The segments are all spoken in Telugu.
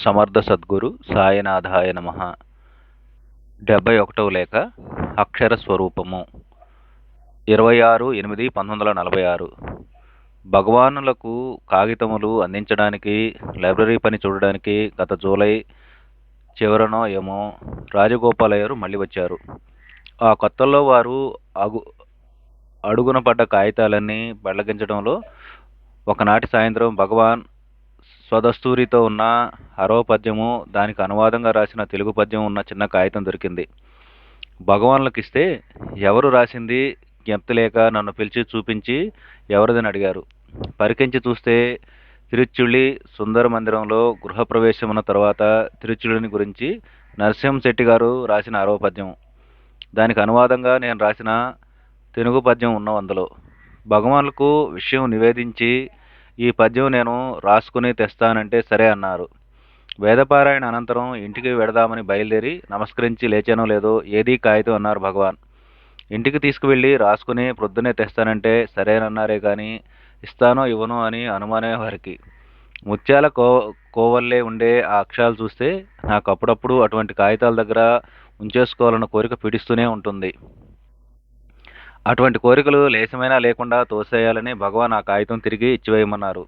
సమర్థ సద్గురు సాయనాథాయ నమ. డెబ్బై ఒకటవ లేఖ అక్షర స్వరూపము. ఇరవై ఆరు ఎనిమిది పంతొమ్మిది వందల నలభై ఆరు. భగవానులకు కాగితములు అందించడానికి లైబ్రరీ పని చూడడానికి గత జూలై చివరనో ఏమో రాజగోపాలయ్యరు మళ్ళీ వచ్చారు. ఆ కొత్తల్లో వారు అగు అడుగున పడ్డ కాగితాలన్నీ బెళ్ళగించడంలో ఒకనాటి సాయంత్రం భగవాన్ స్వదస్తూరితో ఉన్న హరో పద్యము దానికి అనువాదంగా రాసిన తెలుగు పద్యం ఉన్న చిన్న కాగితం దొరికింది. భగవాన్లకిస్తే ఎవరు రాసింది జ్ఞప్తి లేక నన్ను పిలిచి చూపించి ఎవరిదని అడిగారు. పరికించి చూస్తే తిరుచుళ్ళి సుందర మందిరంలో గృహప్రవేశమున్న తర్వాత తిరుచుళ్ళిని గురించి నరసింహశెట్టి గారు రాసిన అరవ పద్యం దానికి అనువాదంగా నేను రాసిన తెలుగు పద్యం ఉన్న అందులో. భగవాన్లకు విషయం నివేదించి ఈ పద్యం నేను రాసుకుని తెస్తానంటే సరే అన్నారు. వేదపారాయణ అనంతరం ఇంటికి వెడదామని బయలుదేరి నమస్కరించి లేచానో లేదో ఏదీ కాగితం అన్నారు భగవాన్. ఇంటికి తీసుకువెళ్ళి రాసుకుని ప్రొద్దునే తెస్తానంటే సరేనన్నారే కానీ ఇస్తానో ఇవ్వనో అని అనుమానమే వారికి. ముత్యాల కో కోవల్లే ఉండే ఆ అక్షరాలు చూస్తే నాకు అప్పుడప్పుడు అటువంటి కాగితాల దగ్గర ఉంచేసుకోవాలన్న కోరిక పీడిస్తూనే ఉంటుంది. అటువంటి కోరికలు లేశమైనా లేకుండా తోసేయాలని భగవాన్ ఆ కాగితం తిరిగి ఇచ్చివేయమన్నారు.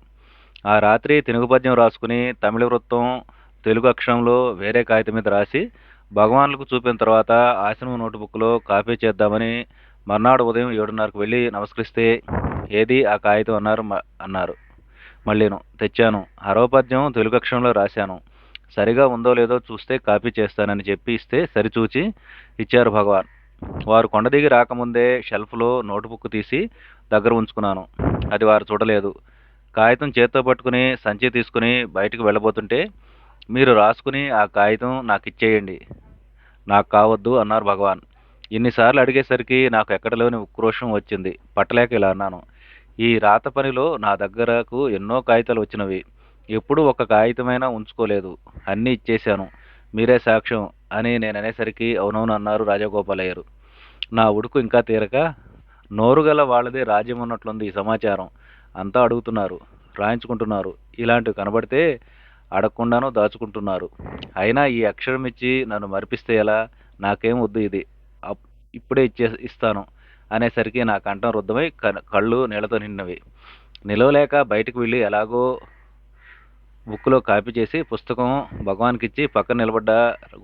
ఆ రాత్రి తెలుగు పద్యం రాసుకుని తమిళ వృత్తం తెలుగు అక్షరంలో వేరే కాగితం మీద రాసి భగవాన్లకు చూపిన తర్వాత ఆశ్రమం నోటుబుక్లో కాపీ చేద్దామని మర్నాడు ఉదయం ఏడున్నరకు వెళ్ళి నమస్కరిస్తే ఏది ఆ కాగితం అన్నారు అన్నారు. మళ్ళీను తెచ్చాను. అరవ పద్యం తెలుగు అక్షరంలో రాశాను. సరిగా ఉందో లేదో చూస్తే కాపీ చేస్తానని చెప్పి ఇస్తే సరిచూచి ఇచ్చారు భగవాన్. వారు కొండ దిగి రాకముందే షెల్ఫ్లో నోటుబుక్ తీసి దగ్గర ఉంచుకున్నాను. అది వారు చూడలేదు. కాగితం చేత్తో పట్టుకుని సంచి తీసుకుని బయటకు వెళ్ళబోతుంటే మీరు రాసుకుని ఆ కాగితం నాకు ఇచ్చేయండి నాకు కావద్దు అన్నారు భగవాన్. ఇన్నిసార్లు అడిగేసరికి నాకు ఎక్కడలోని ఉక్రోషం వచ్చింది. పట్టలేక ఇలా అన్నాను. ఈ రాత పనిలో నా దగ్గరకు ఎన్నో కాగితాలు వచ్చినవి. ఎప్పుడూ ఒక కాగితమైనా ఉంచుకోలేదు. అన్నీ ఇచ్చేశాను. మీరే సాక్ష్యం అని నేను అనేసరికి అవునవును అన్నారు రాజగోపాలయ్యరు. నా ఉడుకు ఇంకా తీరక నోరుగల వాళ్ళదే రాజ్యం ఉన్నట్లుంది ఈ సమాచారం. అంతా అడుగుతున్నారు రాయించుకుంటున్నారు. ఇలాంటివి కనబడితే అడగకుండానూ దాచుకుంటున్నారు. అయినా ఈ అక్షరం ఇచ్చి నన్ను మరిపిస్తే ఎలా? నాకేం వద్దు ఇది. ఇప్పుడే ఇచ్చే ఇస్తాను అనేసరికి నా కంఠం రుద్దమై కళ్ళు నీళ్ళతో నిండినవి. నిలవలేక బయటకు వెళ్ళి ఎలాగో బుక్లో కాపీ చేసి పుస్తకం భగవాన్కి ఇచ్చి పక్కన నిలబడ్డ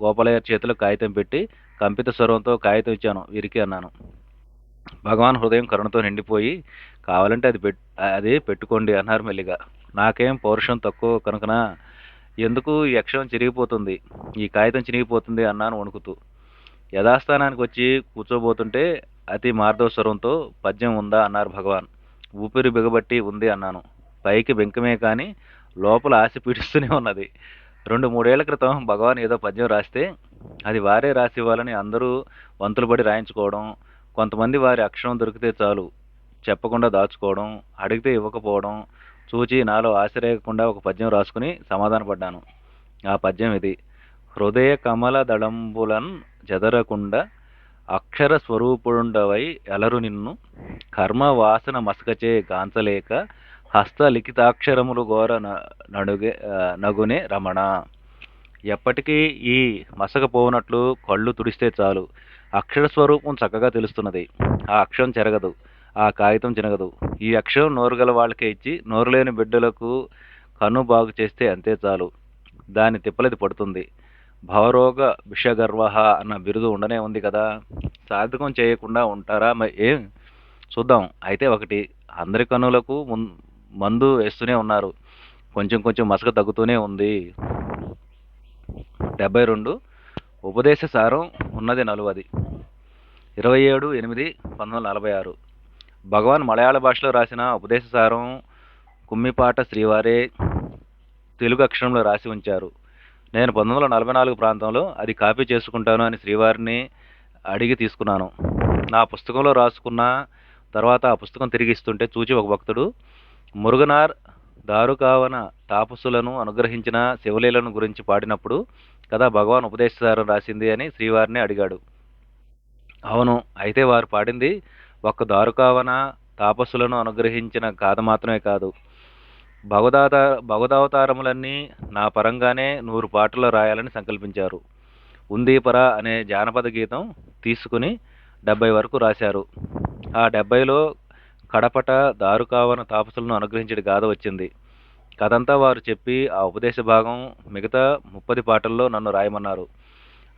గోపాలయ్య చేతిలో కాగితం పెట్టి కంపిత స్వరంతో కాగితం ఇచ్చాను వీరికి అన్నాను. భగవాన్ హృదయం కరుణతో నిండిపోయి కావాలంటే అది పెట్ అది పెట్టుకోండి అన్నారు మెల్లిగా. నాకేం పౌరుషం తక్కువ కనుకన? ఎందుకు ఈ అక్షరం చిరిగిపోతుంది? ఈ కాగితం చిరిగిపోతుంది అన్నాను వణుకుతూ. యథాస్థానానికి వచ్చి కూర్చోబోతుంటే అతి మార్దవ స్వరంతో పద్యం ఉందా? అన్నారు భగవాన్. ఊపిరి బిగబట్టి ఉంది అన్నాను. పైకి బెంకమే కానీ లోపల ఆశ పీడిస్తూనే ఉన్నది. రెండు మూడేళ్ళ క్రితం భగవాన్ ఏదో పద్యం రాస్తే అది వారే రాసి ఇవ్వాలని అందరూ వంతులు పడి రాయించుకోవడం కొంతమంది వారి అక్షరం దొరికితే చాలు చెప్పకుండా దాచుకోవడం అడిగితే ఇవ్వకపోవడం చూచి నాలో ఆశ్చర్యకుండా ఒక పద్యం రాసుకుని సమాధానపడ్డాను ఆ పద్యం ఇది. హృదయ కమల దళంబులన్ జదరకుండా అక్షర స్వరూపుండవై ఎలరు నిన్ను కర్మ వాసన మసకచే గాంచలేక హస్త లిఖితాక్షరములు ఘోర నడుగే నగునే రమణ. ఎప్పటికీ ఈ మసకపోనట్లు కళ్ళు తుడిస్తే చాలు. అక్షర స్వరూపం చక్కగా తెలుస్తున్నది. ఆ అక్షరం చెరగదు. ఆ కాగితం చినగదు. ఈ అక్షరం నోరుగల వాళ్ళకే ఇచ్చి నోరులేని బిడ్డలకు కన్ను బాగు చేస్తే అంతే చాలు. దాని తిప్పలది పడుతుంది. భవరోగ విషగర్వహ అన్న బిరుదు ఉండనే ఉంది కదా. సాధకం చేయకుండా ఉంటారా ఏం? చూద్దాం. అయితే ఒకటి అందరి కనులకు మందు వేస్తూనే ఉన్నారు. కొంచెం కొంచెం మసక తగ్గుతూనే ఉంది. డెబ్బై రెండు ఉపదేశ సారం ఉన్నది నలువది. ఇరవై ఏడు ఎనిమిది పంతొమ్మిది వందల నలభై ఆరు. భగవాన్ మలయాళ భాషలో రాసిన ఉపదేశ సారం కుమ్మిపాట శ్రీవారే తెలుగు అక్షరంలో రాసి ఉంచారు. నేను పంతొమ్మిది వందల నలభై నాలుగు ప్రాంతంలో అది కాపీ చేసుకుంటాను అని శ్రీవారిని అడిగి తీసుకున్నాను. నా పుస్తకంలో రాసుకున్న తర్వాత ఆ పుస్తకం తిరిగి ఇస్తుంటే చూచి ఒక భక్తుడు మురుగనార్ దారుకావన తాపసులను అనుగ్రహించిన శివలీలను గురించి పాడినప్పుడు కదా భగవాన్ ఉపదేశసారం రాసింది అని శ్రీవారిని అడిగాడు. అవును అయితే వారు పాడింది ఒక్క దారుకావన తాపసులను అనుగ్రహించిన గాథ మాత్రమే కాదు. భగవదాత భగవదావతారములన్నీ నా పరంగానే నూరు పాటలు రాయాలని సంకల్పించారు. ఉందీపర అనే జానపద గీతం తీసుకుని డెబ్బై వరకు రాశారు. ఆ డెబ్బైలో కడపట దారుకావన తాపసులను అనుగ్రహించడి గాథ వచ్చింది. కథంతా వారు చెప్పి ఆ ఉపదేశ భాగం మిగతా ముప్పది పాటల్లో నన్ను రాయమన్నారు.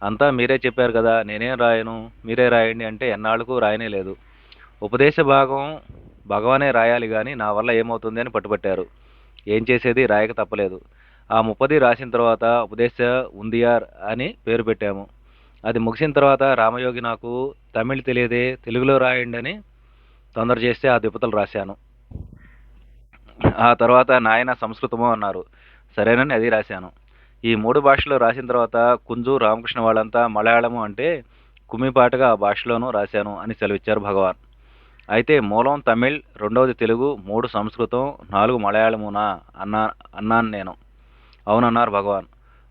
అంతా మీరే చెప్పారు కదా నేనేం రాయను? మీరే రాయండి అంటే ఎన్నాళ్ళకు రాయనే లేదు. ఉపదేశ భాగం భగవానే రాయాలి కానీ నా వల్ల ఏమవుతుంది అని పట్టుబట్టారు. ఏం చేసేది రాయక తప్పలేదు. ఆ ముప్పది రాసిన తర్వాత ఉపదేశ ఉందియార్ అని పేరు పెట్టాము. అది ముగిసిన తర్వాత రామయోగి నాకు తమిళ్ తెలియదే తెలుగులో రాయండి అని తొందర చేస్తే ఆ దిపతలు రాశాను. ఆ తర్వాత నాయన సంస్కృతము అన్నారు. సరేనని అది రాశాను. ఈ మూడు భాషలు రాసిన తర్వాత కుంజు రామకృష్ణ వాళ్ళంతా మలయాళము అంటే కుమ్మిపాటుగా ఆ భాషలోనూ రాశాను అని సెలవిచ్చారు భగవాన్. అయితే మూలం తమిళ్ రెండవది తెలుగు మూడు సంస్కృతం నాలుగు మలయాళమునా అన్నా అన్నాను నేను. అవునన్నారు భగవాన్.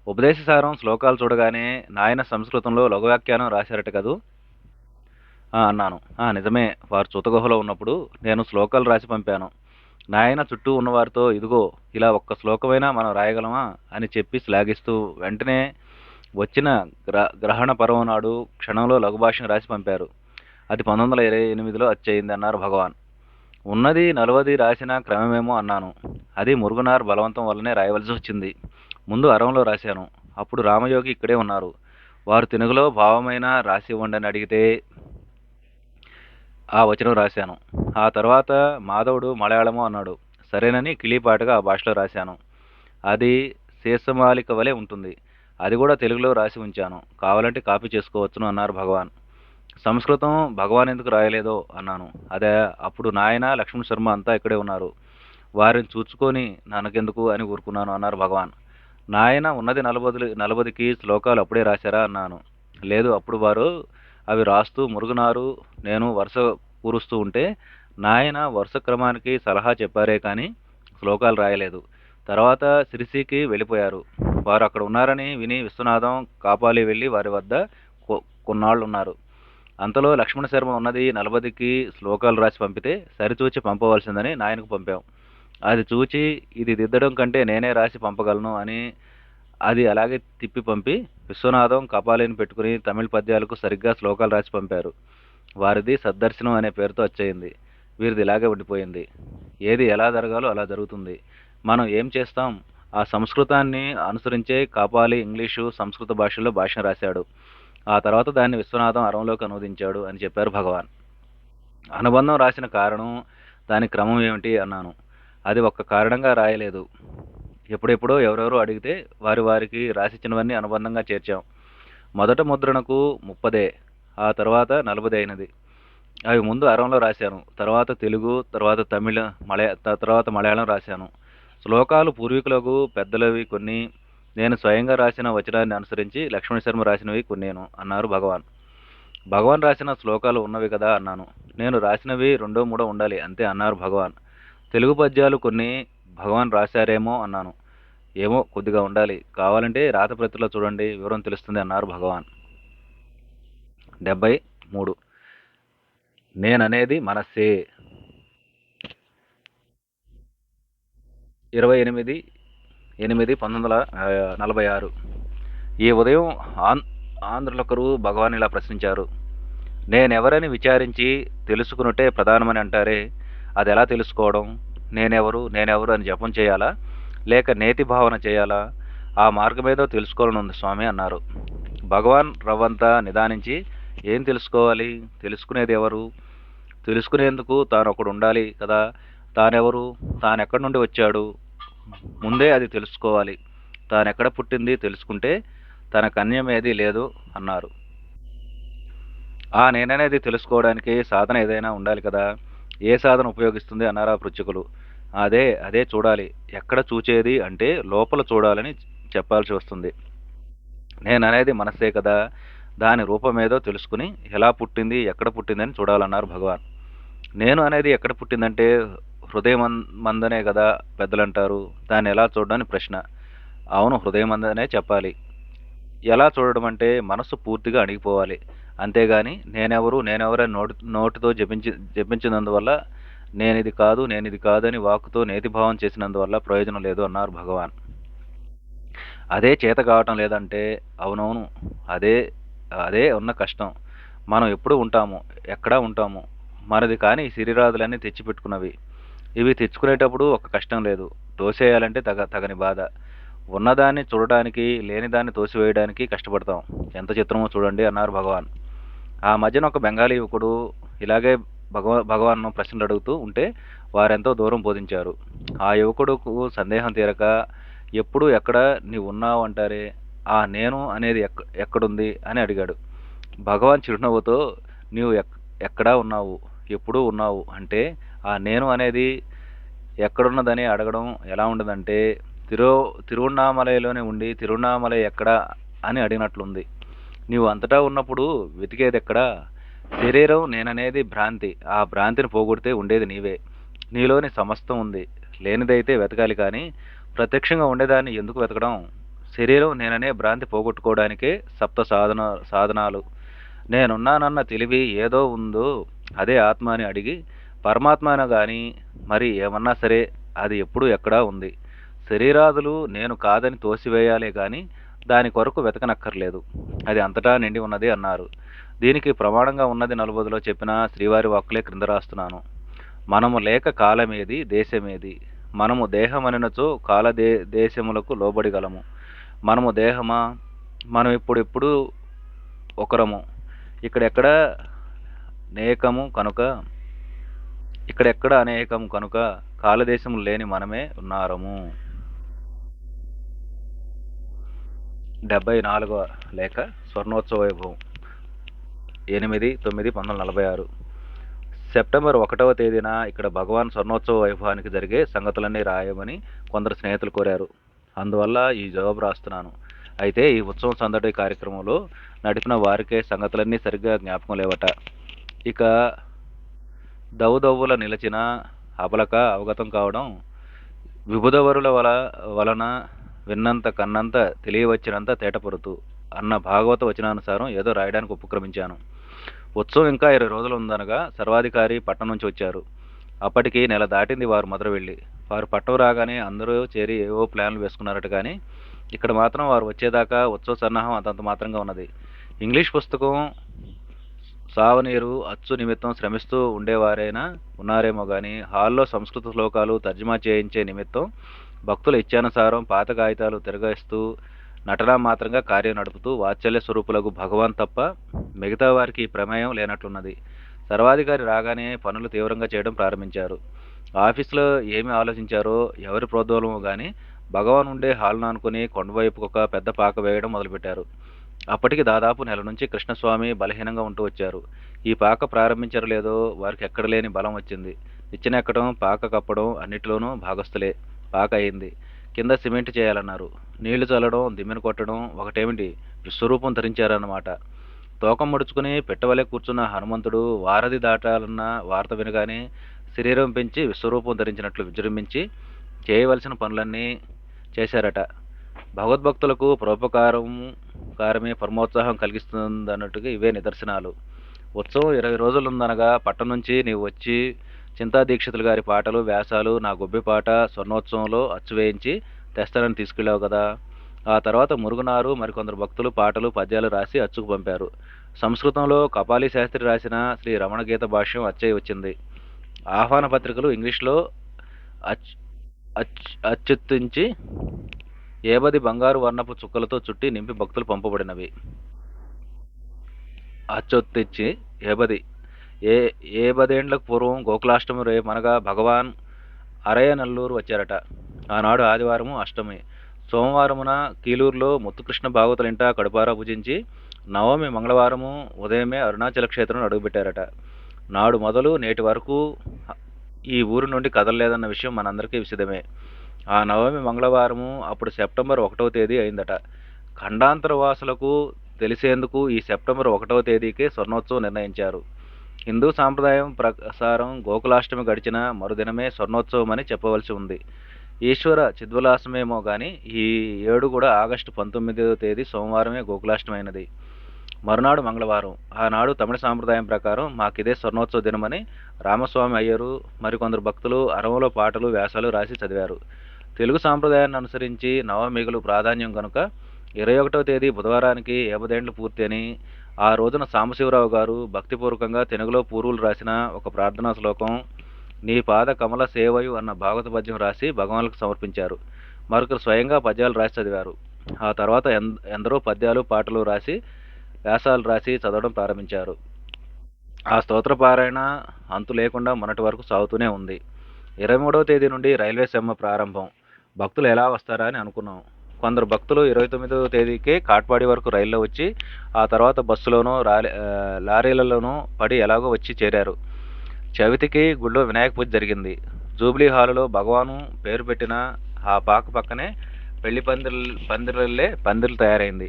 ఉపదేశసారం శ్లోకాలు చూడగానే నాయన సంస్కృతంలో లఘువాఖ్యానం రాశారట కదూ? అన్నాను. "ఆ, నిజమే. వారు చుతగుహలో ఉన్నప్పుడు నేను శ్లోకాలు రాసి పంపాను. నాయన చుట్టూ ఉన్నవారితో ఇదిగో ఇలా ఒక్క శ్లోకమైనా మనం రాయగలమా? అని చెప్పి శ్లాఘిస్తూ వెంటనే వచ్చిన గ్ర గ్రహణ పర్వం నాడు క్షణంలో లఘుభాషను రాసి పంపారు. అది పంతొమ్మిది వందల ఇరవై ఎనిమిదిలో అచ్చయింది అన్నారు భగవాన్. ఉన్నది నలవది రాసిన క్రమమేమో అన్నాను. అది మురుగునార్ బలవంతం వల్లనే రాయవలసి వచ్చింది. ముందు అరంలో రాశాను. అప్పుడు రామయోగి ఇక్కడే ఉన్నారు. వారు తెలుగులో భావమైన రాసి ఇవ్వండి అని అడిగితే ఆ వచనం రాశాను. ఆ తర్వాత మాధవుడు మలయాళము అన్నాడు సరేనని కిళీపాటగా ఆ భాషలో రాశాను. అది శేషమాలిక వలె ఉంటుంది. అది కూడా తెలుగులో రాసి ఉంచాను. కావాలంటే కాపీ చేసుకోవచ్చును అన్నారు భగవాన్. సంస్కృతం భగవాన్ ఎందుకు రాయలేదో అన్నాను. అదే అప్పుడు నాయన లక్ష్మణ్ శర్మ అంతా ఇక్కడే ఉన్నారు. వారిని చూచుకొని ನನకెందుకు అని ఊరుకున్నాను అన్నారు భగవాన్. నాయన ఉన్నది నలబది నలబదికి శ్లోకాలు అప్పుడే రాశారా అన్నాను. లేదు అప్పుడు వారు అవి రాస్తూ మురుగునారు. నేను వరుస కూరుస్తూ ఉంటే నాయన వరుస క్రమానికి సలహా చెప్పారే కానీ శ్లోకాలు రాయలేదు. తర్వాత సిరిసికి వెళ్ళిపోయారు. వారు అక్కడ ఉన్నారని విని విశ్వనాథం కాపాలి వెళ్ళి వారి వద్ద కొన్నాళ్ళు ఉన్నారు అంతలో లక్ష్మణ శర్మ ఉన్నది నలభదికి శ్లోకాలు రాసి పంపితే సరిచూచి పంపవలసిందని నాయనకు పంపాం. అది చూచి ఇది దిద్దడం కంటే నేనే రాసి పంపగలను అని అది అలాగే తిప్పి పంపి విశ్వనాథం కపాలిని పెట్టుకుని తమిళ పద్యాలకు సరిగ్గా శ్లోకాలు రాసి పంపారు. వారిది సద్దర్శనం అనే పేరుతో వచ్చేయింది. వీరిది ఇలాగే ఉండిపోయింది. ఏది ఎలా జరగాలో అలా జరుగుతుంది. మనం ఏం చేస్తాం? ఆ సంస్కృతాన్ని అనుసరించే కాపాలి ఇంగ్లీషు సంస్కృత భాషల్లో భాష రాశాడు. ఆ తర్వాత దాన్ని విశ్వనాథం అరంలోకి అనువదించాడు అని చెప్పారు భగవాన్. అనుబంధం రాసిన కారణం దాని క్రమం ఏమిటి అన్నాను. అది ఒక్క కారణంగా రాయలేదు. ఎప్పుడెప్పుడో ఎవరెవరో అడిగితే వారి వారికి రాసిచ్చినవన్నీ అనుబంధంగా చేర్చాం. మొదట ముద్రణకు ముప్పదే ఆ తర్వాత నలభై అయినది. అవి ముందు అరంలో రాశాను. తర్వాత తెలుగు తర్వాత తమిళ మలయా తర్వాత మలయాళం రాశాను. శ్లోకాలు పూర్వీకులకు పెద్దలవి కొన్ని. నేను స్వయంగా రాసిన వచనాన్ని అనుసరించి లక్ష్మణ శర్మ రాసినవి కొన్నేను అన్నారు భగవాన్. భగవాన్ రాసిన శ్లోకాలు ఉన్నవి కదా అన్నాను. నేను రాసినవి రెండో మూడో ఉండాలి అంతే అన్నారు భగవాన్. తెలుగు పద్యాలు కొన్ని భగవాన్ రాశారేమో అన్నాను. ఏమో కొద్దిగా ఉండాలి. కావాలంటే రాతప్రతిలో చూడండి. వివరం తెలుస్తుంది అన్నారు భగవాన్. డెబ్బై మూడు. నేననేది మనస్సే. ఇరవై ఎనిమిది ఎనిమిది పంతొమ్మిది వందల నలభై ఆరు. ఈ ఉదయం ఆన్ ఆంధ్రులొకరు భగవాన్ ఇలా ప్రశ్నించారు. నేనెవరని విచారించి తెలుసుకున్నట్టే ప్రధానమని అంటారే. అది ఎలా తెలుసుకోవడం? నేనెవరు? నేనెవరు అని జపం చేయాలా? లేక నేతి భావన చేయాలా? ఆ మార్గమేదో తెలుసుకోవాలనుంది స్వామి అన్నారు. భగవాన్ రవ్వంతా నిదానించి ఏం తెలుసుకోవాలి? తెలుసుకునేది ఎవరు? తెలుసుకునేందుకు తాను ఒకడు ఉండాలి కదా? తానెవరు? తాను ఎక్కడి నుండి వచ్చాడు? ముందే అది తెలుసుకోవాలి. తాను ఎక్కడ పుట్టింది తెలుసుకుంటే తన కన్యం ఏదీ లేదు అన్నారు. ఆ నేననేది తెలుసుకోవడానికి సాధన ఏదైనా ఉండాలి కదా? ఏ సాధన ఉపయోగిస్తుంది? అన్నారు ఆ పృచ్చుకులు అదే అదే చూడాలి. ఎక్కడ చూచేది అంటే లోపల చూడాలని చెప్పాల్సి వస్తుంది. నేను అనేది మనస్సే కదా. దాని రూపమేదో తెలుసుకుని ఎలా పుట్టింది ఎక్కడ పుట్టిందని చూడాలన్నారు భగవాన్. నేను అనేది ఎక్కడ పుట్టిందంటే హృదయం మందనే కదా పెద్దలు అంటారు దాన్ని ఎలా చూడడానికి ప్రశ్న. అవును హృదయం మందనే చెప్పాలి. ఎలా చూడడం అంటే మనస్సు పూర్తిగా అణిగిపోవాలి. అంతేగాని నేనెవరు నేనెవరని నోటి నోటితో జపించి జపించినందువల్ల నేనిది కాదు నేనిది కాదని వాక్కుతో నేతిభావం చేసినందువల్ల ప్రయోజనం లేదు అన్నారు భగవాన్. అదే చేత కావటం లేదంటే అవునవును అదే అదే ఉన్న కష్టం. మనం ఎప్పుడు ఉంటాము ఎక్కడా ఉంటాము. మనది కానీ ఈ శరీరాదులన్నీ తెచ్చిపెట్టుకున్నవి. ఇవి తెచ్చుకునేటప్పుడు ఒక కష్టం లేదు. తోసేయాలంటే తగ తగని బాధ. ఉన్నదాన్ని చూడడానికి లేనిదాన్ని తోసివేయడానికి కష్టపడతాం. ఎంత చిత్రమో చూడండి అన్నారు భగవాన్. ఆ మధ్యన ఒక బెంగాలీ యువకుడు ఇలాగే భగవ భగవాన్ను ప్రశ్నలు అడుగుతూ ఉంటే వారెంతో దూరం బోధించారు. ఆ యువకుడుకు సందేహం తీరక ఎప్పుడు ఎక్కడ నీవు ఉన్నావు అంటారే ఆ నేను అనేది ఎక్క ఎక్కడుంది? అని అడిగాడు. భగవాన్ చిరునవ్వుతో నీవు ఎక్ ఎక్కడా ఉన్నావు? ఎప్పుడూ ఉన్నావు? అంటే ఆ నేను అనేది ఎక్కడున్నదని అడగడం ఎలా ఉండదంటే తిరు తిరువణామలైలోనే ఉండి తిరువణామలై ఎక్కడా? అని అడిగినట్లుంది. నీవు అంతటా ఉన్నప్పుడు వెతికేది ఎక్కడా శరీరం నేననేది భ్రాంతి. ఆ భ్రాంతిని పోగొడితే ఉండేది నీవే. నీలోని సమస్తం ఉంది. లేనిదైతే వెతకాలి కానీ ప్రత్యక్షంగా ఉండేదాన్ని ఎందుకు వెతకడం? శరీరం నేననే భ్రాంతి పోగొట్టుకోవడానికే సప్త సాధన సాధనాలు. నేనున్నానన్న తెలివి ఏదో ఉందో అదే ఆత్మ అని అడిగి పరమాత్మన కానీ మరి ఏమన్నా సరే అది ఎప్పుడు ఎక్కడా ఉంది. శరీరాదులు నేను కాదని తోసివేయాలే కానీ దాని కొరకు వెతకనక్కర్లేదు. అది అంతటా నిండి ఉన్నది అన్నారు. దీనికి ప్రమాణంగా ఉన్నది నలుబదిలో చెప్పిన శ్రీవారి వాక్కులే క్రింద రాస్తున్నాను. మనము లేక కాలమేది దేశమేది. మనము దేహమనినచో కాల దే దేశములకు లోబడిగలము. మనము దేహమా? మనం ఇప్పుడిప్పుడు ఒకరము. ఇక్కడెక్కడ అనేకము కనుక ఇక్కడెక్కడ అనేకము కనుక కాలదేశము లేని మనమే ఉన్నారము. డెబ్బై నాలుగవ లేక స్వర్ణోత్సవ వైభవం. ఎనిమిది తొమ్మిది పంతొమ్మిది నలభై ఆరు. సెప్టెంబర్ ఒకటవ తేదీన ఇక్కడ భగవాన్ స్వర్ణోత్సవ వైభవానికి జరిగే సంగతులన్నీ రాయమని కొందరు స్నేహితులు కోరారు. అందువల్ల ఈ జవాబు రాస్తున్నాను. అయితే ఈ ఉత్సవం సందడి కార్యక్రమంలో నడిపిన వారికే సంగతులన్నీ సరిగ్గా జ్ఞాపకం లేవట. ఇక దౌదవ్వుల నిలిచిన అబలక అవగతం కావడం విభుదవరుల వల వలన విన్నంత కన్నంత తెలియవచ్చినంత తేటపరుతూ అన్న భాగవత వచనానుసారం ఏదో రాయడానికి ఉపక్రమించాను. ఉత్సవం ఇంకా ఇరవై రోజులు ఉందనగా సర్వాధికారి పట్టణం నుంచి వచ్చారు. అప్పటికి నెల దాటింది వారు మొదలు వెళ్ళి వారు పట్టం రాగానే అందరూ చేరి ఏవో ప్లాన్లు వేసుకున్నారట కానీ ఇక్కడ మాత్రం వారు వచ్చేదాకా ఉత్సవ సన్నాహం అంతంత మాత్రంగా ఉన్నది. ఇంగ్లీష్ పుస్తకం సావనీరు అచ్చు నిమిత్తం శ్రమిస్తూ ఉండేవారైనా ఉన్నారేమో కానీ హాల్లో సంస్కృత శ్లోకాలు తర్జుమా చేయించే నిమిత్తం భక్తుల ఇచ్చానుసారం పాత కాగితాలు తిరగేస్తూ నటనా మాత్రంగా కార్యం నడుపుతూ వాత్సల్య స్వరూపులకు భగవాన్ తప్ప మిగతా వారికి ప్రమేయం లేనట్లున్నది. సర్వాధికారి రాగానే పనులు తీవ్రంగా చేయడం ప్రారంభించారు. ఆఫీసులో ఏమి ఆలోచించారో ఎవరి ప్రోద్బలమో కానీ భగవాన్ ఉండే హాల్ను అనుకుని కొండవైపు ఒక పెద్ద పాక వేయడం మొదలుపెట్టారు. అప్పటికి దాదాపు నెల నుంచి కృష్ణస్వామి బలహీనంగా ఉంటూ వచ్చారు. ఈ పాక ప్రారంభించరు లేదో వారికి ఎక్కడ లేని బలం వచ్చింది. నిచ్చెనెక్కడం పాక కప్పడం అన్నిటిలోనూ భాగస్థులే. పాక అయింది. కింద సిమెంట్ చేయాలన్నారు. నీళ్ళు చల్లడం దిమ్మెను కొట్టడం ఒకటేమిటి? విశ్వరూపం ధరించారన్నమాట. తోకం ముడుచుకుని పెట్టవలే కూర్చున్న హనుమంతుడు వారధి దాటాలన్న వార్త వినగానే శరీరం పెంచి విశ్వరూపం ధరించినట్లు విజృంభించి చేయవలసిన పనులన్నీ చేశారట. భగవద్భక్తులకు ప్రోపకారం కారమే పరమోత్సాహం కలిగిస్తుందన్నట్టుగా ఇవే నిదర్శనాలు. ఉత్సవం ఇరవై రోజులు ఉందనగా పట్టణం నుంచి నీవు వచ్చి చింతా దీక్షితులు గారి పాటలు వ్యాసాలు నా గొబ్బి పాట స్వర్ణోత్సవంలో అచ్చువేయించి తెస్తానని తీసుకెళ్ళావు కదా. ఆ తర్వాత మురుగునారు మరికొందరు భక్తులు పాటలు పద్యాలు రాసి అచ్చుకు పంపారు. సంస్కృతంలో కపాలి శాస్త్రి రాసిన శ్రీ రమణ గీత భాష్యం అచ్చయి వచ్చింది. ఆహ్వాన పత్రికలు ఇంగ్లీష్లో అచ్ అచ్ అచ్యుత్తించి ఏబది బంగారు వర్ణపు చుక్కలతో చుట్టి నింపి భక్తులు పంపబడినవి. అచ్చొత్తిచ్చి ఏబది ఏ ఏ పదేండ్లకు పూర్వం గోకులాష్టమి రేపు అనగా భగవాన్ అరయ నల్లూరు వచ్చారట. ఆనాడు ఆదివారము అష్టమి. సోమవారమున కీలూరులో ముత్తుకృష్ణ భాగవతులింట కడుపారా పూజించి నవమి మంగళవారము ఉదయమే అరుణాచల క్షేత్రం అడుగుపెట్టారట. నాడు మొదలు నేటి వరకు ఈ ఊరు నుండి కదలలేదన్న విషయం మనందరికీ విసిదమే. ఆ నవమి మంగళవారము అప్పుడు సెప్టెంబర్ ఒకటవ తేదీ అయిందట. ఖండాంతర వాసులకు తెలిసేందుకు ఈ సెప్టెంబర్ ఒకటవ తేదీకే స్వర్ణోత్సవం నిర్ణయించారు. హిందూ సాంప్రదాయం ప్రకారం గోకులాష్టమి గడిచిన మరుదినమే స్వర్ణోత్సవమని చెప్పవలసి ఉంది. ఈశ్వర చిద్విలాసమేమో కానీ ఈ ఏడు కూడా ఆగస్టు పంతొమ్మిదవ తేదీ సోమవారమే గోకులాష్టమైనది. మరునాడు మంగళవారం. ఆనాడు తమిళ సాంప్రదాయం ప్రకారం మాకిదే స్వర్ణోత్సవ దినమని రామస్వామి అయ్యరు మరికొందరు భక్తులు అరవలో పాటలు వ్యాసాలు రాసి చదివారు. తెలుగు సాంప్రదాయాన్ని అనుసరించి నవమిగులు ప్రాధాన్యం కనుక ఇరవై ఒకటవ తేదీ బుధవారానికి ఏబదేండ్లు పూర్తి అని ఆ రోజున సాంబశివరావు గారు భక్తిపూర్వకంగా తెలుగులో పూర్వులు రాసిన ఒక ప్రార్థనా శ్లోకం నీ పాద కమల సేవయు అన్న భాగవత పద్యం రాసి భగవాన్లకు సమర్పించారు. మరొకరు స్వయంగా పద్యాలు రాసి చదివారు. ఆ తర్వాత ఎన్- ఎందరో పద్యాలు పాటలు రాసి వ్యాసాలు రాసి చదవడం ప్రారంభించారు. ఆ స్తోత్ర పారాయణ అంతు లేకుండా మొన్నటి వరకు సాగుతూనే ఉంది. ఇరవై మూడవ తేదీ నుండి రైల్వే సెమ్మ ప్రారంభం. భక్తులు ఎలా వస్తారా అని అనుకున్నాం. కొందరు భక్తులు ఇరవై తొమ్మిదవ తేదీకే కాట్పాడి వరకు రైల్లో వచ్చి ఆ తర్వాత బస్సులోనూ రాలి లారీలలోనూ పడి ఎలాగో వచ్చి చేరారు. చవితికి గుళ్ళో వినాయక పూజ జరిగింది. జూబ్లీ హాలులో భగవాను పేరు పెట్టిన ఆ పాక పక్కనే పెళ్ళి పందిరి పందిర్లే పందిరులు తయారైంది.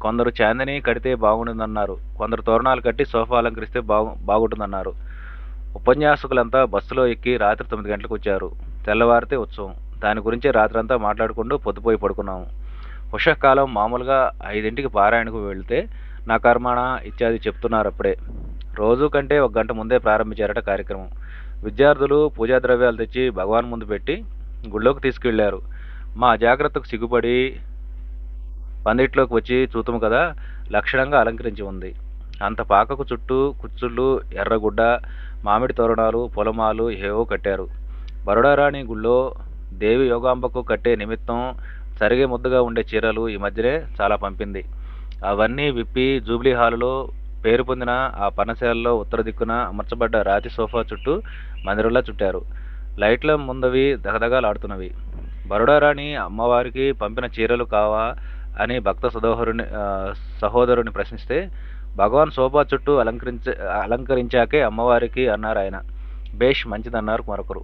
కొందరు చాందిని కడితే బాగుంటుందన్నారు. కొందరు తోరణాలు కట్టి సోఫా అలంకరిస్తే బాగు బాగుంటుందన్నారు. ఉపన్యాసకులంతా బస్సులో ఎక్కి రాత్రి తొమ్మిది గంటలకు వచ్చారు. తెల్లవారితే ఉత్సవం. దాని గురించి రాత్రంతా మాట్లాడుకుంటూ పొద్దుపోయి పడుకున్నాము. ఉషకాలం మామూలుగా ఐదింటికి పారాయణకు వెళితే నా కర్మాణ ఇత్యాది చెప్తున్నారు అప్పుడే. రోజు కంటే ఒక గంట ముందే ప్రారంభించారట కార్యక్రమం. విద్యార్థులు పూజా ద్రవ్యాలు తెచ్చి భగవాన్ ముందు పెట్టి గుళ్ళోకి తీసుకెళ్ళారు. మా జాగ్రత్తకు సిగ్గుపడి పందిట్లోకి వచ్చి చూతుము కదా లక్షణంగా అలంకరించి ఉంది. అంత పాకకు చుట్టూ కుచ్చుళ్ళు ఎర్రగుడ్డ మామిడి తోరణాలు పొలమాలు ఏవో కట్టారు. బరుడారాణి గుళ్ళో దేవి యోగాంబకు కట్టే నిమిత్తం సరిగే ముద్దగా ఉండే చీరలు ఈ మధ్యనే చాలా పంపింది. అవన్నీ విప్పి జూబ్లీ హాలులో పేరు పొందిన ఆ పనశాలలో ఉత్తర దిక్కున అమర్చబడ్డ రాతి సోఫా చుట్టూ మందిరంలా చుట్టారు. లైట్ల ముందవి దగదగాలాడుతున్నవి. బరుడారాణి అమ్మవారికి పంపిన చీరలు కావా అని భక్త సదోహరుని సహోదరుని ప్రశ్నిస్తే భగవాన్ సోఫా చుట్టూ అలంకరించ అలంకరించాకే అమ్మవారికి అన్నారు ఆయన బేష్ మంచిదన్నారు మరొకరు.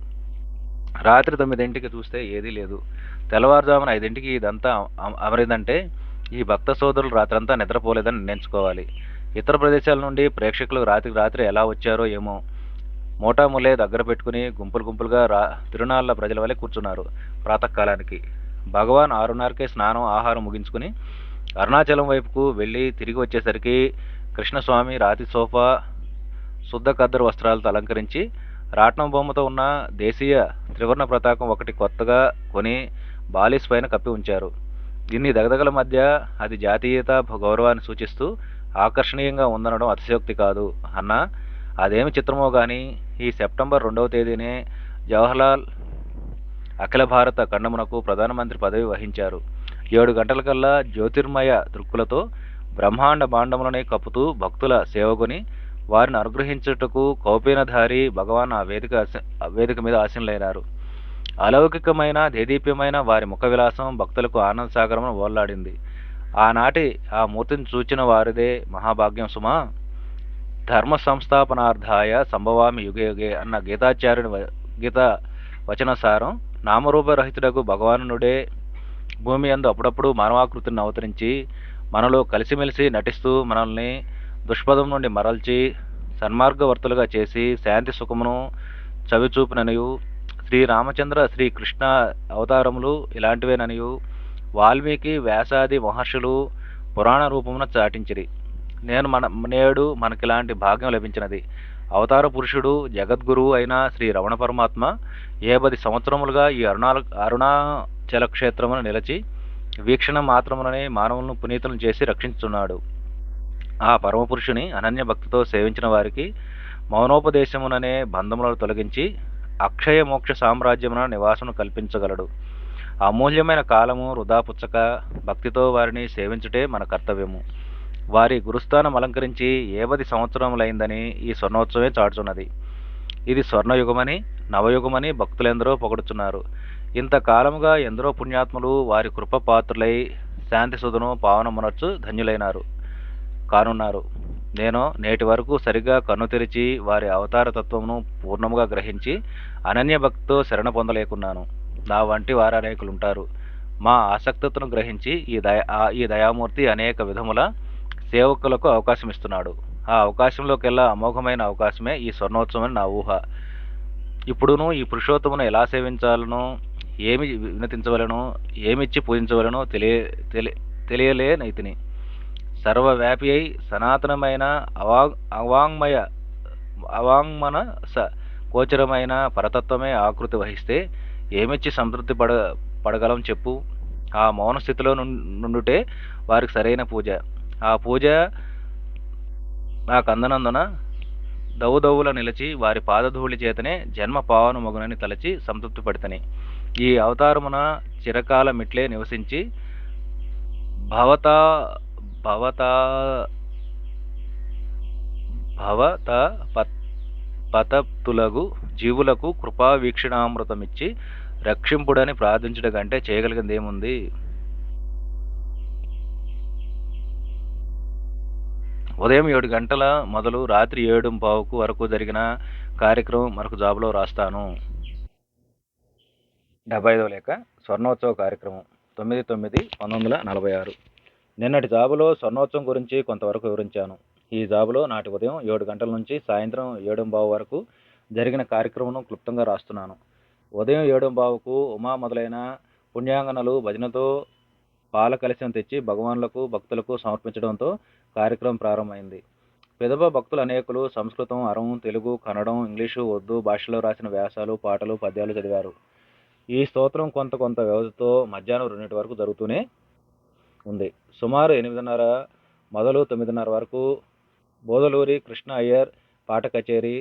రాత్రి తొమ్మిదింటికి చూస్తే ఏదీ లేదు. తెల్లవారుజామున ఐదింటికి ఇదంతా అమరిందంటే ఈ భక్త సోదరులు రాత్రంతా నిద్రపోలేదని నిర్ణయించుకోవాలి. ఇతర ప్రదేశాల నుండి ప్రేక్షకులు రాత్రికి రాత్రి ఎలా వచ్చారో ఏమో మోటాములే దగ్గర పెట్టుకుని గుంపులు గుంపులుగా రా తిరునాళ్ళ ప్రజల వలె కూర్చున్నారు ప్రాతకాలానికి. భగవాన్ ఆరున్నరకే స్నానం ఆహారం ముగించుకుని అరుణాచలం వైపుకు వెళ్ళి తిరిగి వచ్చేసరికి కృష్ణస్వామి రాతి సోఫా శుద్ధ కద్దరు వస్త్రాలతో అలంకరించి రాట్నం బొమ్మతో ఉన్న దేశీయ త్రివర్ణ పతాకం ఒకటి కొత్తగా కొని బాలిస్ పైన కప్పి ఉంచారు. ఇన్ని దగదగల మధ్య అది జాతీయత గౌరవాన్ని సూచిస్తూ ఆకర్షణీయంగా ఉందనడం అతిశయోక్తి కాదు. అన్న అదేమి చిత్రమో కానీ ఈ సెప్టెంబర్ రెండవ తేదీనే జవహర్లాల్ అఖిల భారత ఖండమునకు ప్రధానమంత్రి పదవి వహించారు. ఏడు గంటలకల్లా జ్యోతిర్మయ దృక్కులతో బ్రహ్మాండ భాండములని కప్పుతూ భక్తుల సేవకుని వారిని అనుగ్రహించుటకు కౌపీనధారి భగవాన్ ఆ వేదిక వేదిక మీద ఆశీనులైనారు. అలౌకికమైన దేదీప్యమైన వారి ముఖ విలాసం భక్తులకు ఆనంద సాగరమును ఓల్లాడింది ఆనాటి ఆ మూర్తిని చూచిన వారిదే మహాభాగ్యం సుమా. ధర్మ సంస్థాపనార్థాయ సంభవామి యుగే యుగే అన్న గీతాచార్యుని వ- గీత వచనసారం నామరూపరహితుడకు భగవానుడే భూమి అందు అప్పుడప్పుడు మానవాకృతిని అవతరించి మనలో కలిసిమెలిసి నటిస్తూ మనల్ని దుష్పదం నుండి మరల్చి సన్మార్గవర్తులుగా చేసి శాంతి సుఖమును చవిచూపుననియు. శ్రీ రామచంద్ర శ్రీ కృష్ణ అవతారములు ఇలాంటివేననియు. వాల్మీకి వ్యాసాది మహర్షులు పురాణ రూపమున చాటించిరి. నేను మన నేడు మనకిలాంటి భాగ్యం లభించినది. అవతార పురుషుడు జగద్గురువు అయిన శ్రీ రమణ పరమాత్మ ఏ పది సంవత్సరములుగా ఈ అరుణాల అరుణాచల క్షేత్రమును నిలిచి వీక్షణ మాత్రములనే మానవులను పునీతులను చేసి రక్షించున్నాడు ఆ పరమపురుషుని అనన్య భక్తితో సేవించిన వారికి మౌనోపదేశముననే బంధములను తొలగించి అక్షయ మోక్ష సామ్రాజ్యమున నివాసము కల్పించగలడు. అమూల్యమైన కాలము వృధా పుచ్చక భక్తితో వారిని సేవించుటే మన కర్తవ్యము. వారి గురుస్థానం అలంకరించి ఏవది సంవత్సరములైందని ఈ స్వర్ణోత్సవమే చాటుచున్నది. ఇది స్వర్ణయుగమని నవయుగమని భక్తులెందరో పొగడుచున్నారు. ఇంతకాలముగా ఎందరో పుణ్యాత్ములు వారి కృప పాత్రులై శాంతి సుధను పావనమునర్చు ధన్యులైనారు. కానున్నారు. నేను నేటి వరకు సరిగా కన్ను తెరిచి వారి అవతార తత్వమును పూర్ణముగా గ్రహించి అనన్య భక్తితో శరణ పొందలేకున్నాను. నా వంటి వారు ఉంటారు మా ఆసక్తతను గ్రహించి ఈ దయ ఈ దయామూర్తి అనేక విధముల సేవకులకు అవకాశం ఇస్తున్నాడు ఆ అవకాశంలోకెల్లా అమోఘమైన అవకాశమే ఈ స్వర్ణోత్సవం అని నా ఊహ. ఇప్పుడును ఈ పురుషోత్తమును ఎలా సేవించాలనో ఏమి వినతించవలనో ఏమిచ్చి పూజించవలనో తెలియ తెలియ తెలియలే నైతిని సర్వవ్యాపి అయి సనాతనమైన అవా అవాంగ్మయ అవాంగ్మన స గోచరమైన పరతత్వమే ఆకృతి వహిస్తే ఏమిచ్చి సంతృప్తి పడ పడగలం చెప్పు. ఆ మౌన స్థితిలో నుండుటే వారికి సరైన పూజ. ఆ పూజ నాకు అందనందున దౌదౌల నిలిచి వారి పాదధూళి చేతనే జన్మ పావన మగునని తలచి సంతృప్తి పడితని. ఈ అవతారమున చిరకాల మిట్లే నివసించి భవతా భవత భవత పతప్తులకు జీవులకు కృపా వీక్షణామృతమిచ్చి రక్షింపుడని ప్రార్థించడం కంటే చేయగలిగింది ఏముంది ఉదయం ఏడు గంటల మొదలు రాత్రి ఏడు పావుకు వరకు జరిగిన కార్యక్రమం మరొక జాబులో రాస్తాను. డెబ్బై ఐదో లేక స్వర్ణోత్సవ కార్యక్రమం తొమ్మిది తొమ్మిది పంతొమ్మిది వందల నలభై ఆరు. నిన్నటి జాబులో స్వర్ణోత్సవం గురించి కొంతవరకు వివరించాను. ఈ జాబులో నాటి ఉదయం ఏడు గంటల నుంచి సాయంత్రం ఏడు బావు వరకు జరిగిన కార్యక్రమం క్లుప్తంగా రాస్తున్నాను. ఉదయం ఏడు బావుకు ఉమా మొదలైన పుణ్యాంగనలు భజనతో పాల కలశం తెచ్చి భగవాన్లకు భక్తులకు సమర్పించడంతో కార్యక్రమం ప్రారంభమైంది. పెదవ భక్తులు అనేకులు సంస్కృతం అరం తెలుగు కన్నడం ఇంగ్లీషు ఉర్దూ భాషలో రాసిన వ్యాసాలు పాటలు పద్యాలు చదివారు. ఈ స్తోత్రం కొంత కొంత వ్యవధితో మధ్యాహ్నం రెండింటి వరకు జరుగుతూనే ఉంది. సుమారు ఎనిమిదిన్నర మొదలు తొమ్మిదిన్నర వరకు బోదలూరి కృష్ణ అయ్యర్ పాట కచేరీ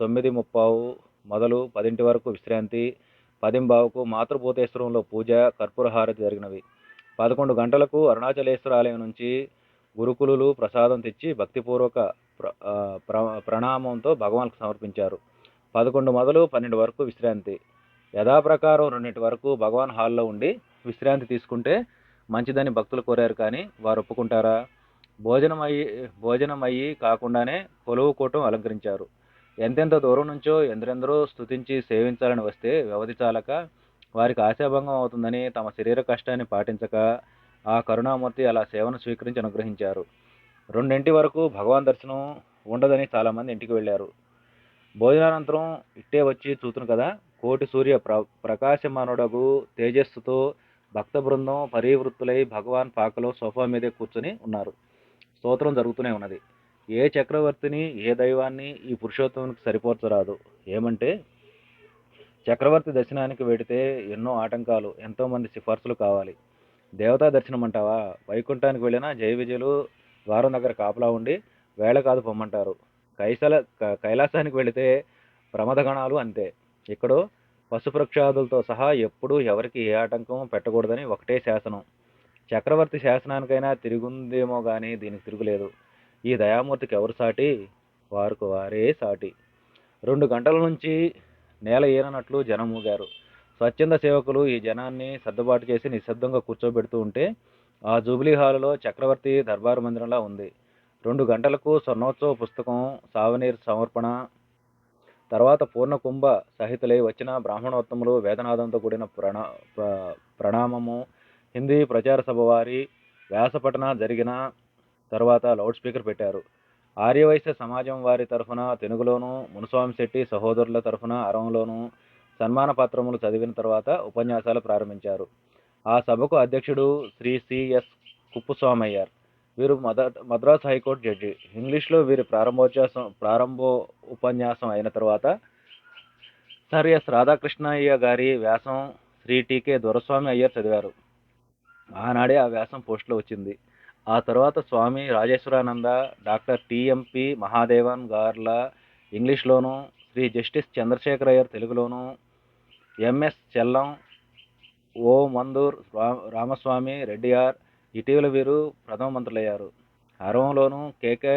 తొమ్మిది ముప్పావు మొదలు పదింటి వరకు విశ్రాంతి పదింబావుకు మాతృభూతేశ్వరంలో పూజ కర్పూరహారతి జరిగినవి. పదకొండు గంటలకు అరుణాచలేశ్వర ఆలయం నుంచి గురుకులు ప్రసాదం తెచ్చి భక్తిపూర్వక ప్ర ప్ర ప్రణామంతో భగవాన్కు సమర్పించారు. పదకొండు మొదలు పన్నెండు వరకు విశ్రాంతి. యథాప్రకారం రెండింటి వరకు భగవాన్ హాల్లో ఉండి విశ్రాంతి తీసుకుంటే మంచిదని భక్తులు కోరారు కానీ వారు ఒప్పుకుంటారా? భోజనం అయ్యి భోజనం అయ్యి కాకుండానే కొలువు కూటం అలంకరించారు. ఎంతెంత దూరం నుంచో ఎందరెందరో స్తుతించి సేవించాలని వస్తే వ్యవధి చాలక వారికి ఆశాభంగం అవుతుందని తమ శరీర కష్టాన్ని పాటించక ఆ కరుణామూర్తి అలా సేవను స్వీకరించి అనుగ్రహించారు. రెండింటి వరకు భగవాన్ దర్శనం ఉండదని చాలామంది ఇంటికి వెళ్ళారు. భోజనానంతరం ఇట్టే వచ్చి చూతును కదా? కోటి సూర్య ప్ర ప్రకాశమానుడగు తేజస్సుతో భక్త బృందం పరివృత్తులై భగవాన్ పాకలో సోఫా మీదే కూర్చొని ఉన్నారు. స్తోత్రం జరుగుతూనే ఉన్నది. ఏ చక్రవర్తిని ఏ దైవాన్ని ఈ పురుషోత్తమునికి సరిపోర్చరాదు. ఏమంటే చక్రవర్తి దర్శనానికి వెడితే ఎన్నో ఆటంకాలు ఎంతోమంది సిఫార్సులు కావాలి. దేవతా దర్శనం అంటావా వైకుంఠానికి వెళ్ళినా జయ విజయులు ద్వారం దగ్గర కాపలా ఉండి వేళ కాదు పొమ్మంటారు. కైసల కైలాసానికి వెళితే ప్రమదగణాలు అంతే. ఇక్కడ పశుపక్షాదులతో సహా ఎప్పుడూ ఎవరికి ఏ ఆటంకం పెట్టకూడదని ఒకటే శాసనం. చక్రవర్తి శాసనానికైనా తిరుగుందేమో కానీ దీనికి తిరుగులేదు. ఈ దయామూర్తికి ఎవరు సాటి? వారికి వారే సాటి. రెండు గంటల నుంచి నేల ఈననట్లు జనం ఊగారు. స్వచ్ఛంద సేవకులు ఈ జనాన్ని సర్దుబాటు చేసి నిశ్శబ్దంగా కూర్చోబెడుతూ ఉంటే ఆ జూబిలీ హాలులో చక్రవర్తి దర్బారు మందిరంలా ఉంది. రెండు గంటలకు స్వర్ణోత్సవ పుస్తకం సావనీర్ సమర్పణ తర్వాత పూర్ణ కుంభ సహితులై వచ్చిన బ్రాహ్మణోత్తములు వేదనాదంతో కూడిన ప్రణా ప్ర- ప్రణామము హిందీ ప్రచార సభ వారి వ్యాసపఠన జరిగిన తర్వాత లౌడ్ స్పీకర్ పెట్టారు. ఆర్యవైశ్య సమాజం వారి తరఫున తెలుగులోను మునుస్వామి శెట్టి సహోదరుల తరఫున అరంలోను సన్మాన పత్రములు చదివిన తర్వాత ఉపన్యాసాలు ప్రారంభించారు. ఆ సభకు అధ్యక్షుడు శ్రీ సిఎస్ కుప్పుస్వామయ్యారు. వీరు మద మద్రాస్ హైకోర్టు జడ్జి. ఇంగ్లీష్లో వీరి ప్రారంభోచ్యాసం ప్రారంభో ఉపన్యాసం అయిన తర్వాత సర్ ఎస్ రాధాకృష్ణయ్య గారి వ్యాసం శ్రీ టీకే దొరస్వామి అయ్యర్ చదివారు. ఆనాడే ఆ వ్యాసం పోస్టులో వచ్చింది. ఆ తర్వాత స్వామి రాజేశ్వరానంద డాక్టర్ టిఎంపి మహాదేవన్ గార్ల ఇంగ్లీష్లోను శ్రీ జస్టిస్ చంద్రశేఖర్ అయ్యర్ తెలుగులోను ఎంఎస్ చెల్లం ఓ మందూర్ రామస్వామి రెడ్డియార్ ఇటీవల వీరు ప్రథమ మంత్రులయ్యారు. అరవంలోను కేకే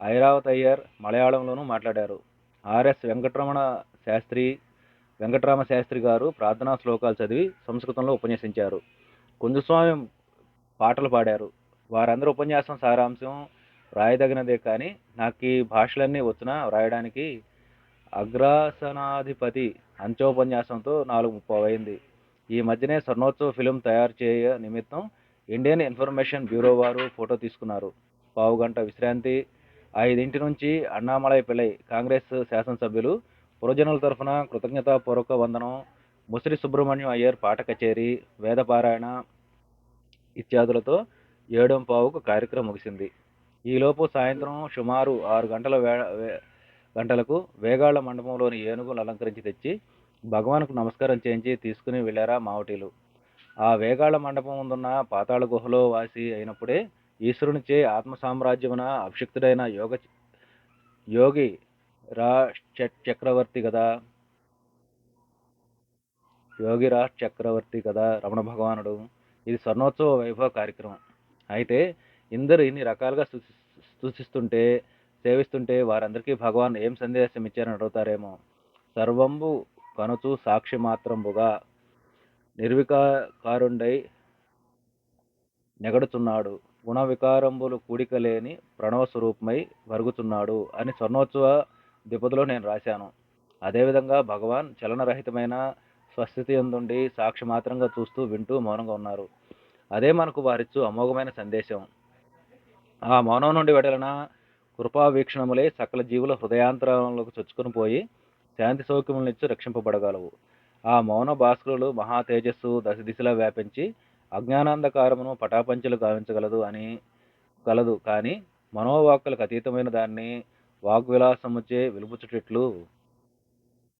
ఐరావత్ అయ్యర్ మలయాళంలోనూ మాట్లాడారు. ఆర్ఎస్ వెంకటరమణ శాస్త్రి వెంకటరామ శాస్త్రి గారు ప్రార్థనా శ్లోకాలు చదివి సంస్కృతంలో ఉపన్యసించారు. కుంజస్వామి పాటలు పాడారు. వారందరూ ఉపన్యాసం సారాంశం రాయదగినదే కానీ నాకు ఈ భాషలన్నీ వచ్చినా వ్రాయడానికి అగ్రాసనాధిపతి అంచోపన్యాసంతో నాలుగు ముప్పై అయింది ఈ మధ్యనే స్వర్ణోత్సవ ఫిలిం తయారు చేయ నిమిత్తం ఇండియన్ ఇన్ఫర్మేషన్ బ్యూరో వారు ఫోటో తీసుకున్నారు. పావు గంట విశ్రాంతి. ఐదింటి నుంచి అన్నామలై పిల్లై కాంగ్రెస్ శాసనసభ్యులు పురజనుల తరఫున కృతజ్ఞతాపూర్వక వందనం. ముసిరి సుబ్రహ్మణ్యం అయ్యర్ పాట కచేరీ వేదపారాయణ ఇత్యాదులతో ఏడం పావుకు కార్యక్రమం ముగిసింది. ఈలోపు సాయంత్రం సుమారు ఆరు గంటల వే వే- గంటలకు వేగాళ్ళ మండపంలోని ఏనుగులు అలంకరించి తెచ్చి భగవాన్కు నమస్కారం చేయించి తీసుకుని వెళ్ళారా మావటీలు. ఆ వేగాళ మండపం ముందున్న పాతాళ గుహలో వాసి అయినప్పుడే ఈశ్వరునిచే ఆత్మ సామ్రాజ్యమున అభిషిక్తుడైన యోగ యోగి రా చక్రవర్తి కదా యోగిరా చక్రవర్తి కదా రమణ భగవానుడు. ఇది స్వర్ణోత్సవ వైభవ కార్యక్రమం. అయితే ఇందరు ఇన్ని రకాలుగా సూచిస్తుంటే సేవిస్తుంటే వారందరికీ భగవాన్ ఏం సందేశం ఇచ్చారని అడుగుతారేమో. సర్వంబు కనుచు సాక్షి మాత్రంబుగా నిర్వికారుండై నెగడుచున్నాడు గుణ వికారంబులు కూడిక లేని ప్రణవ స్వరూపమై అని స్వర్ణోత్సవ దిపదిలో నేను రాశాను. అదేవిధంగా భగవాన్ చలనరహితమైన స్వస్థితి ఎందుండి సాక్షి మాత్రంగా చూస్తూ వింటూ మౌనంగా ఉన్నారు. అదే మనకు వారిచ్చు అమోఘమైన సందేశం. ఆ మౌనం నుండి వెడలిన కృపా వీక్షణములే సకల జీవుల హృదయాంతరాలకు చొచ్చుకొని పోయి శాంతి సౌఖ్యములనిచ్చి రక్షింపబడగలవు. ఆ మౌన భాస్కరులు మహా తేజస్సు దశ దిశలా వ్యాపించి అజ్ఞానాంధకారమును పటాపంచలు గావించగలదు అని కలదు కానీ మనోవాక్కులకు అతీతమైన దాన్ని వాగ్విలాసముచే వెలుపుచుటట్లు